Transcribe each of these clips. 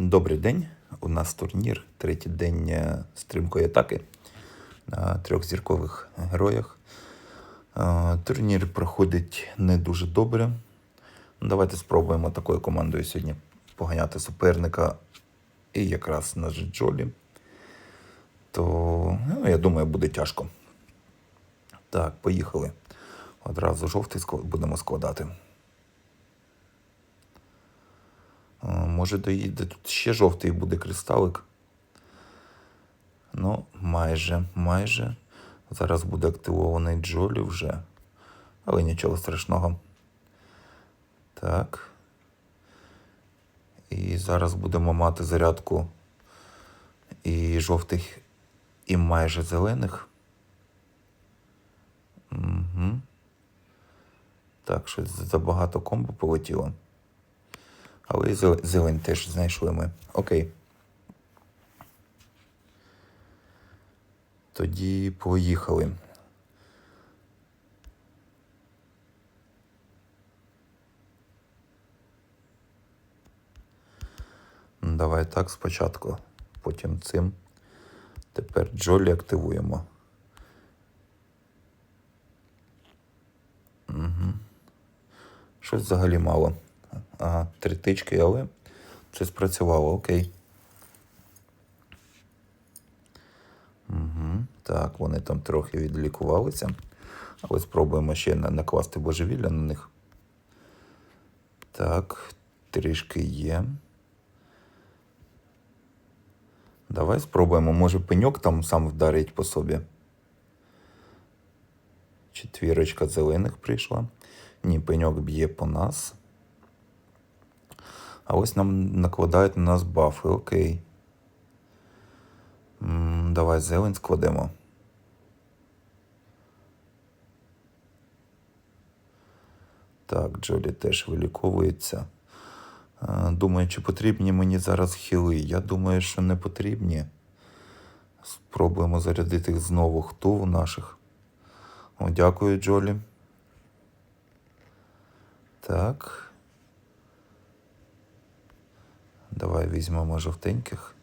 Добрий день. У нас турнір, третій день е, стрімкої атаки на трьохзіркових героях. Е, Турнір проходить не дуже добре. Давайте спробуємо такою командою сьогодні поганяти суперника і якраз на Джолі. То, ну, я думаю, буде тяжко. Так, поїхали. Одразу жовтий будемо складати. А, Може доїде тут ще жовтий буде кристалик. Ну, майже, майже. Зараз буде активований Джолі вже. Але нічого страшного. Так. І зараз будемо мати зарядку і жовтих, і майже зелених. Угу. Так, щось забагато комбо полетіло. Але зелень теж знайшли ми. Окей. Тоді поїхали. Давай так спочатку, потім цим. Тепер Джолі активуємо. Угу. Щось взагалі мало. Ага, три тички, але це спрацювало, окей. Угу. Так, вони там трохи відлікувалися. Але спробуємо ще накласти божевілля на них. Так, трішки є. Давай спробуємо. Може пеньок там сам вдарить по собі. Четвірочка зелених прийшла. Ні, пеньок б'є по нас. А ось нам накладають на нас бафи, окей. Давай зелень складемо. Так, Джолі теж виліковується. Е, Думаю, чи потрібні мені зараз хіли? Я думаю, що не потрібні. Спробуємо зарядити їх знову. Хто у наших? О, дякую, Джолі. Так. Давай візьмемо жовтеньких.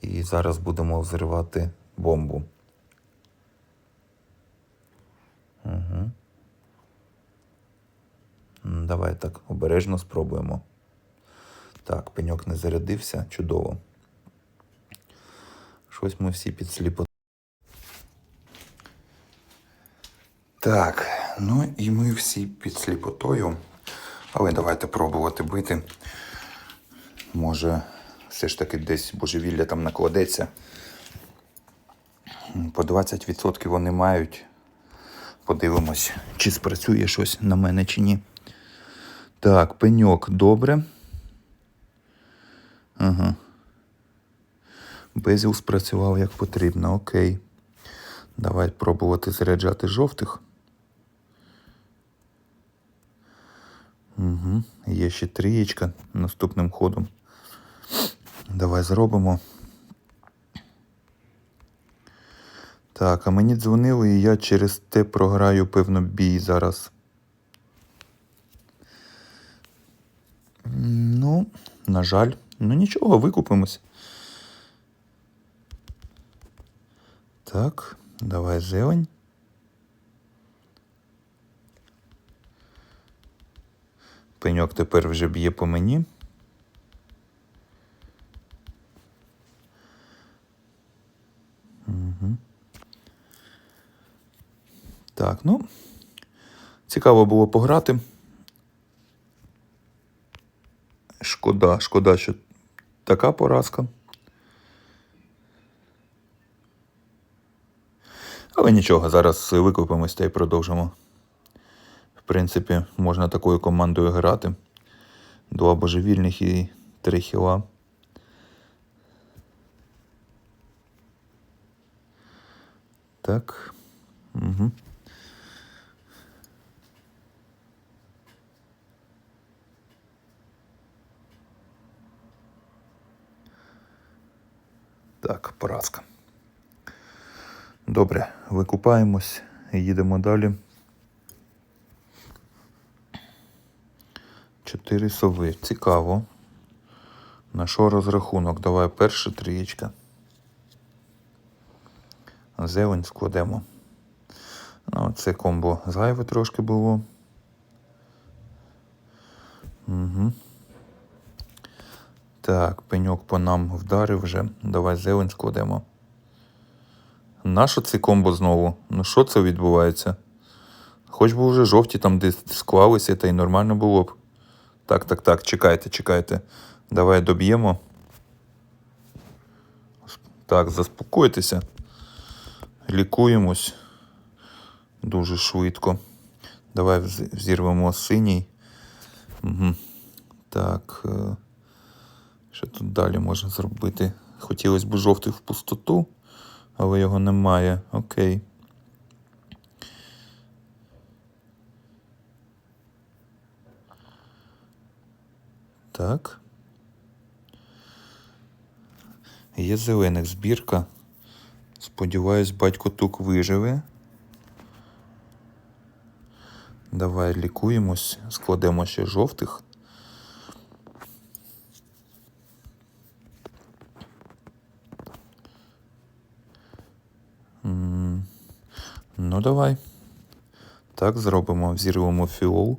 І зараз будемо взривати бомбу. Угу. Давай так обережно спробуємо. Так, пеньок не зарядився. Чудово. Щось ми всі підсліпо. Так, ну і ми всі під сліпотою. Але давайте пробувати бити. Може, все ж таки десь божевілля там накладеться. По 20% вони мають. Подивимось, чи спрацює щось на мене, чи ні. Так, пеньок добре. Ага. Безіл спрацював як потрібно, окей. Давай пробувати заряджати жовтих. Угу. Є ще трієчка наступним ходом. Давай зробимо. Так, а мені дзвонили, і я через те програю, певно, бій зараз. Ну, на жаль, ну нічого, викупимось. Так, давай зелень. Пеньок тепер вже б'є по мені. Угу. Так, ну. Цікаво було пограти. Шкода, шкода, що така поразка. Але нічого, зараз викупимось та й продовжимо. Принципі, можна такою командою грати. Два божевільних і три хіла. Так. Угу. Так, поразка. Добре, викупаємось їдемо далі. Чотири сови. Цікаво. На що розрахунок? Давай перша трієчка. Зелень складемо. Ну, це комбо зайве трошки було. Угу. Так, пеньок по нам вдарив вже. Давай зелень складемо. Нащо це комбо знову? Ну що це відбувається? Хоч би вже жовті там десь склалися, та й нормально було б. Так, так, так, чекайте, чекайте. Давай доб'ємо. Так, заспокойтеся. Лікуємось дуже швидко. Давай вз- взірвемо синій. Угу. Так. е, Що тут далі можна зробити? Хотілося б жовтий в пустоту, але його немає. Окей. Так. Є зелених збірка. Сподіваюсь, батько тук виживе. Давай лікуємось, складемо ще жовтих. Ну, давай. Так, зробимо, взірвемо фіол.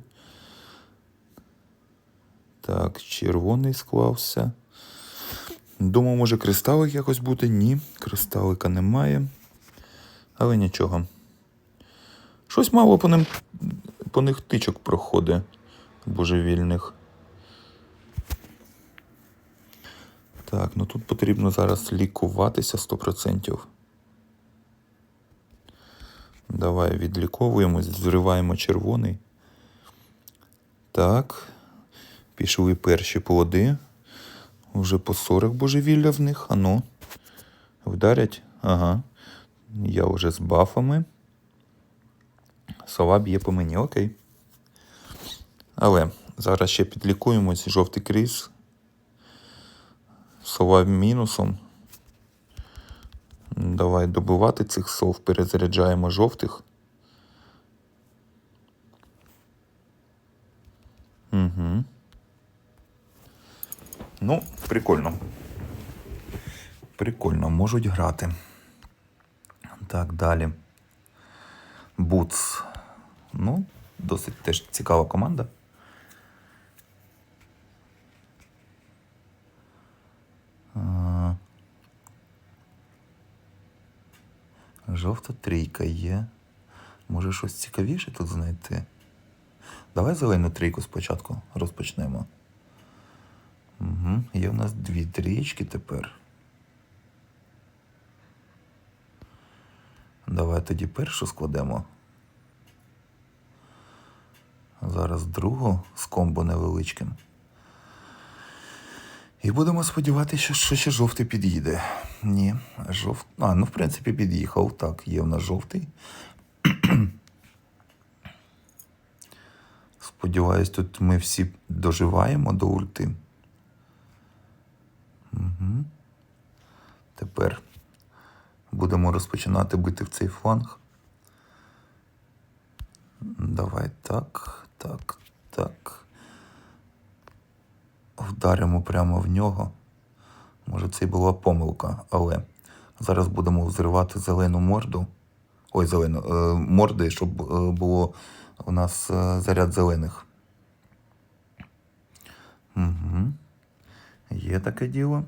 Так, червоний склався. Думав, може кристалик якось буде? Ні, кристалика немає. Але нічого. Щось мало по ним по них тичок проходить божевільних. Так, ну тут потрібно зараз лікуватися 100%. Давай відліковуємось, зриваємо червоний. Так. Пішли перші плоди. Уже по 40 божевілля в них. Ану. Вдарять? Ага. Я вже з бафами. Сова б'є по мені, окей. Але зараз ще підлікуємось. Жовтий кріс. Сова мінусом. Давай добивати цих сов. Перезаряджаємо жовтих. Угу. Ну, прикольно. Прикольно, можуть грати. Так, далі. Буц. Ну, досить теж цікава команда. Жовта трійка є. Може щось цікавіше тут знайти? Давай зелену трійку спочатку розпочнемо. Угу. Є в нас дві трієчки тепер. Давай тоді першу складемо. Зараз другу з комбо невеличким. І будемо сподіватися, що ще жовтий під'їде. Ні, жовт. А, ну в принципі під'їхав. Так, є в нас жовтий. Сподіваюсь, тут ми всі доживаємо до ульти. Угу. Тепер будемо розпочинати бити в цей фланг. Давай так, так, так. Вдаримо прямо в нього. Може, це й була помилка, але зараз будемо взривати зелену морду. Ой, зелену е, морди, щоб е, було у нас е, заряд зелених. Угу. Є таке діло.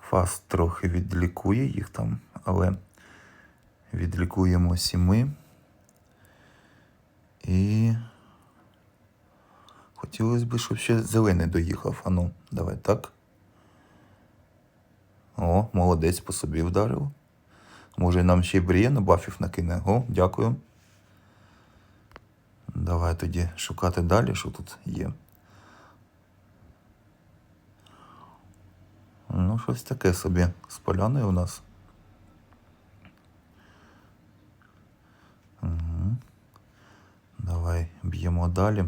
Фаст трохи відлікує їх там, але відлікуємося і ми. І хотілося б, щоб ще зелений доїхав. Ану, давай так. О, молодець по собі вдарив. Може нам ще й Брієна бафів накине. О, дякую. Давай тоді шукати далі, що тут є. Ну, щось таке собі з поляною у нас. Угу. Давай б'ємо далі.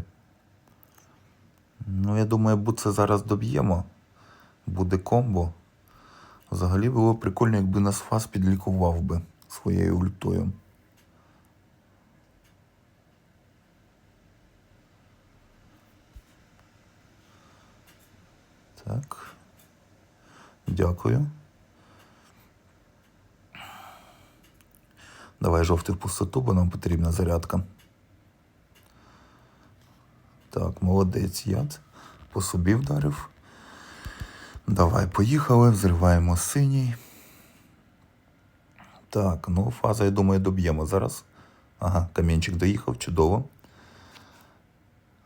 Ну, я думаю, буце зараз доб'ємо. Буде комбо. Взагалі було прикольно, якби нас фас підлікував би своєю ультою. Так. Дякую. Давай жовтий в пустоту, бо нам потрібна зарядка. Так, молодець яд. По собі вдарив. Давай, поїхали, взриваємо синій. Так, ну фаза, я думаю, доб'ємо зараз. Ага, камінчик доїхав, чудово.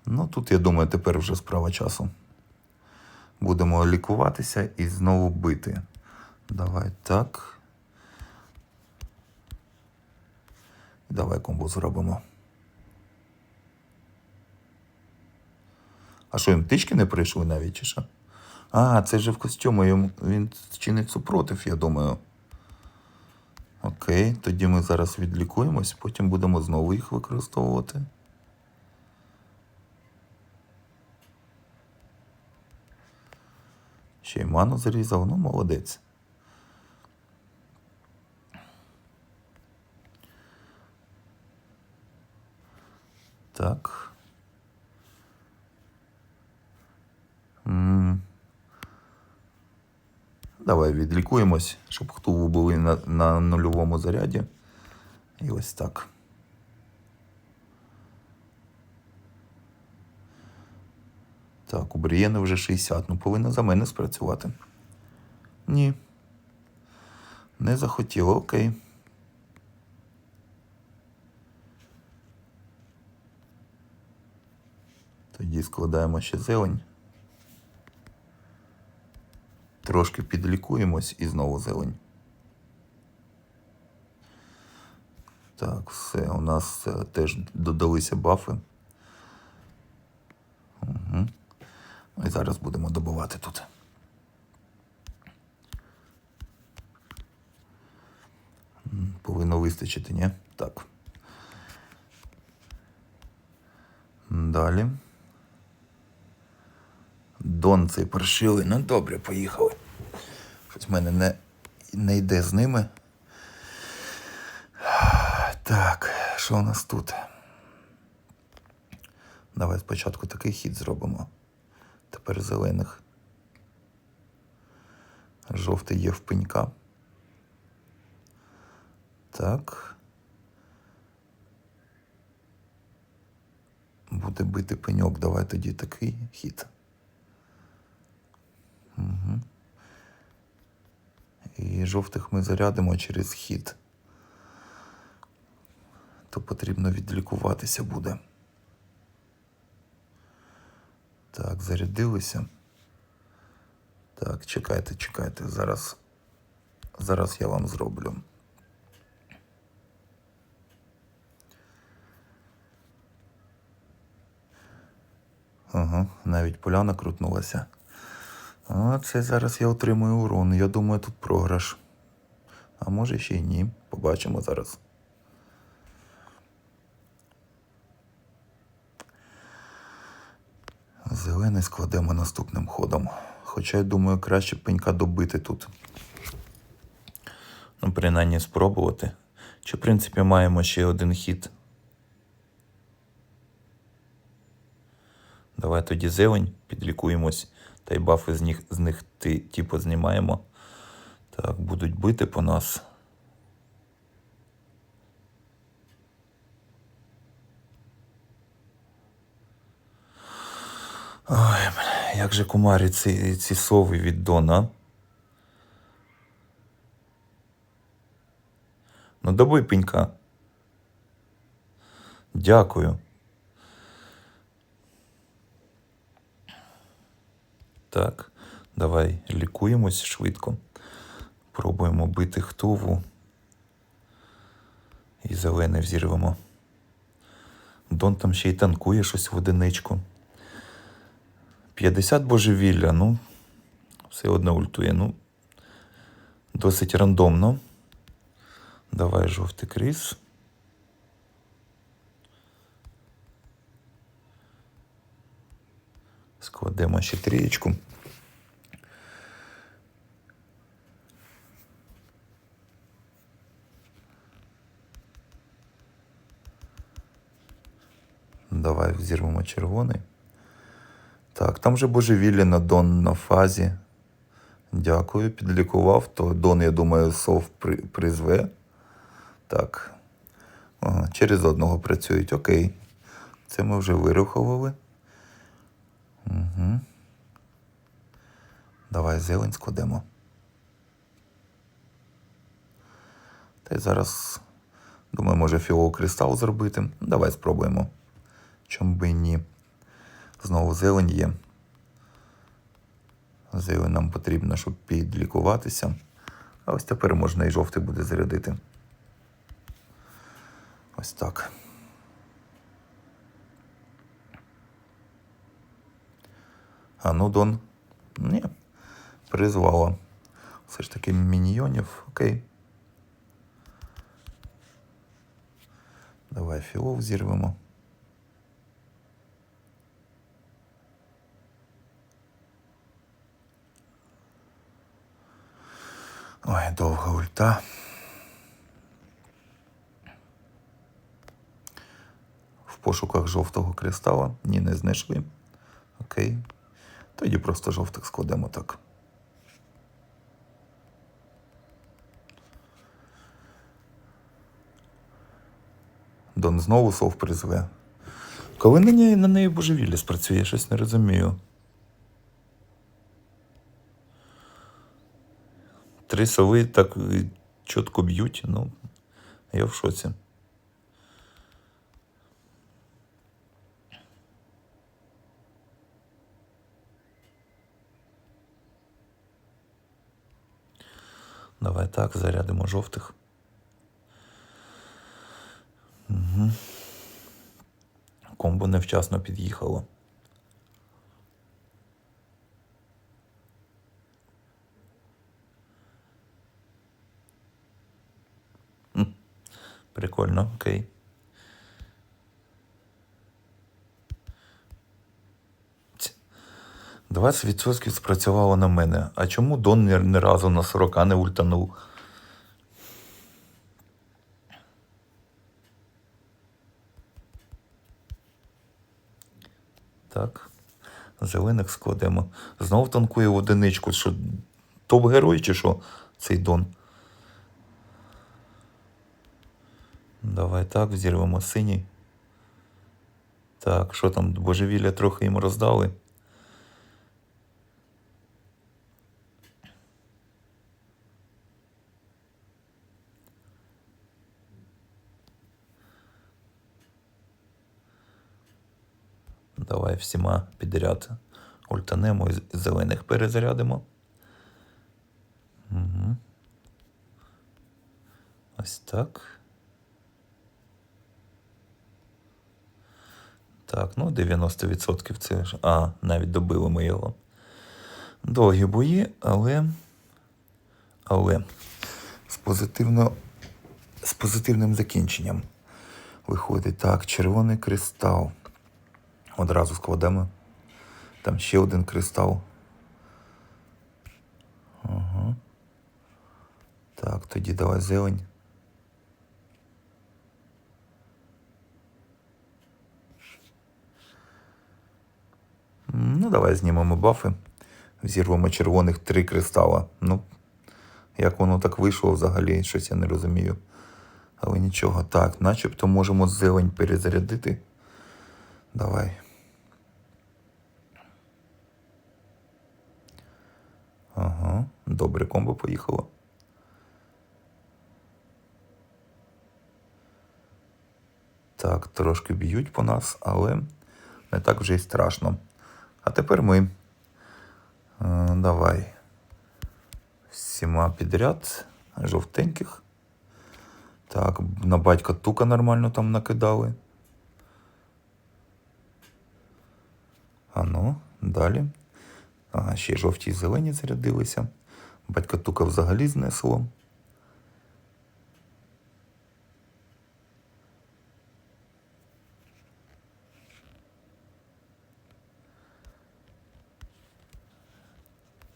Ну, тут, я думаю, тепер вже справа часу. Будемо лікуватися і знову бити. Давай так. Давай комбо зробимо. А що, їм птички не прийшли навіть, чи що? А, це же в костюму, йому він чинить супротив, я думаю. Окей, тоді ми зараз відлікуємось, потім будемо знову їх використовувати. Ще й ману зарізав, ну молодець. Так. М. Давай відлікуємось, щоб хтуву були на, на нульовому заряді. І ось так. Так, у Брієни вже 60. Ну, повинна за мене спрацювати. Ні. Не захотіло, окей. Тоді складаємо ще зелень. Трошки підлікуємось і знову зелень. Так, все, у нас е, теж додалися бафи. Угу. І зараз будемо добувати тут. Повинно вистачити, ні? Так. Далі. Дон цей паршивий. Ну добре, поїхали. Щось в мене не, не йде з ними. Так, що у нас тут? Давай спочатку такий хід зробимо. Тепер зелених. Жовтий є в пенька. Так. Буде бити пеньок. Давай тоді такий хід. Угу. І жовтих ми зарядимо через хід. То потрібно відлікуватися буде. Так, зарядилися. Так, чекайте, чекайте. Зараз. Зараз я вам зроблю. Ага, навіть поляна крутнулася. А це зараз я отримую урон. Я думаю, тут програш. А може ще й ні. Побачимо зараз. Зелений складемо наступним ходом. Хоча я думаю, краще пенька добити тут. Ну, принаймні спробувати. Чи, в принципі, маємо ще один хід. Давай тоді зелень, підлікуємось, та й бафи з них, з них ти, типу, знімаємо. Так, будуть бити по нас. Ой, як же кумарі ці, ці сови від Дона. Ну, добий пенька. Дякую. Так, давай лікуємось швидко. Пробуємо бити хтову. І зелене взірвемо. Дон там ще й танкує щось в одиничку. 50 божевілля, ну, все одно ультує. Ну, досить рандомно. Давай жовтий кріс. Складемо ще трієчку. Давай взірвемо червоний. Так, там же божевілля на Дон на фазі. Дякую, підлікував, то Дон, я думаю, сов при, призве. Так. Ага, через одного працюють. Окей. Це ми вже вирахували. Угу. Давай зелень складемо. Та й зараз, думаю, може фіол кристал зробити. Давай спробуємо. Чому би ні. Знову зелень є. Зелень нам потрібно, щоб підлікуватися. А ось тепер можна і жовтий буде зарядити. Ось так. А ну, Дон. Ні. Призвала. Все ж таки міньйонів. Окей. Давай філов зірвемо. Ой, довга ульта. В пошуках жовтого кристала. Ні, не знайшли. Окей. Тоді просто жовтих складемо так. Дон знову сов призве. Коли на неї, на неї божевілля спрацює, щось не розумію. Три сови так е, чітко б'ють, ну, я в шоці. Давай так, зарядимо жовтих. Угу. Комбо невчасно під'їхало. М, Прикольно, окей. Ць. 20% спрацювало на мене. А чому Дон ні, разу на 40 не ультанув? Так. Зелених складемо. Знов танкує в одиничку. Що топ-герой чи що цей Дон? Давай так, взірвемо синій. Так, що там, божевілля трохи їм роздали. Давай всіма підряд ультанемо і зелених перезарядимо. Угу. Ось так. Так, ну 90% це ж. А, навіть добили ми його. Довгі бої, але. Але з, позитивно, з позитивним закінченням. Виходить так, червоний кристал. Одразу складемо. Там ще один кристал. Ага. Так, тоді давай зелень. Ну, давай знімемо бафи. Взірвемо червоних три кристала. Ну, як воно так вийшло взагалі, щось я не розумію. Але нічого. Так, начебто можемо зелень перезарядити. Давай. Ага, добре комбо поїхало. Так, трошки б'ють по нас, але не так вже й страшно. А тепер ми. Е, давай. Всіма підряд. Жовтеньких. Так, на батька тука нормально там накидали. А ну, далі. Ага, ще жовті і зелені зарядилися. Батька тука взагалі знесло.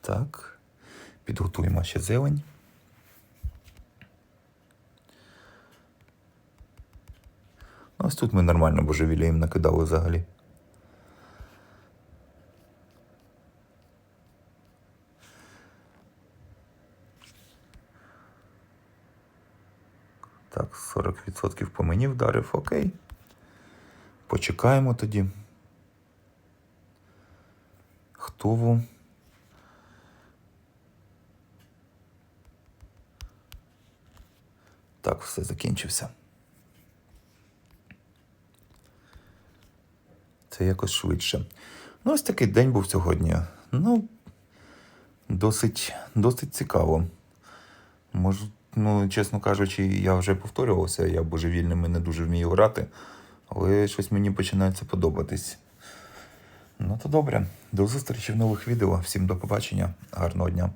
Так. Підготуємо ще зелень. Ну, ось тут ми нормально божевілля їм накидали взагалі. Так, 40% по мені вдарив, окей. Почекаємо тоді. Хто Так, все закінчився. Це якось швидше. Ну, ось такий день був сьогодні. Ну, досить, досить цікаво. Може, ну, чесно кажучи, я вже повторювався, я божевільними не дуже вмію грати, але щось мені починається подобатись. Ну, то добре. До зустрічі в нових відео. Всім до побачення. Гарного дня.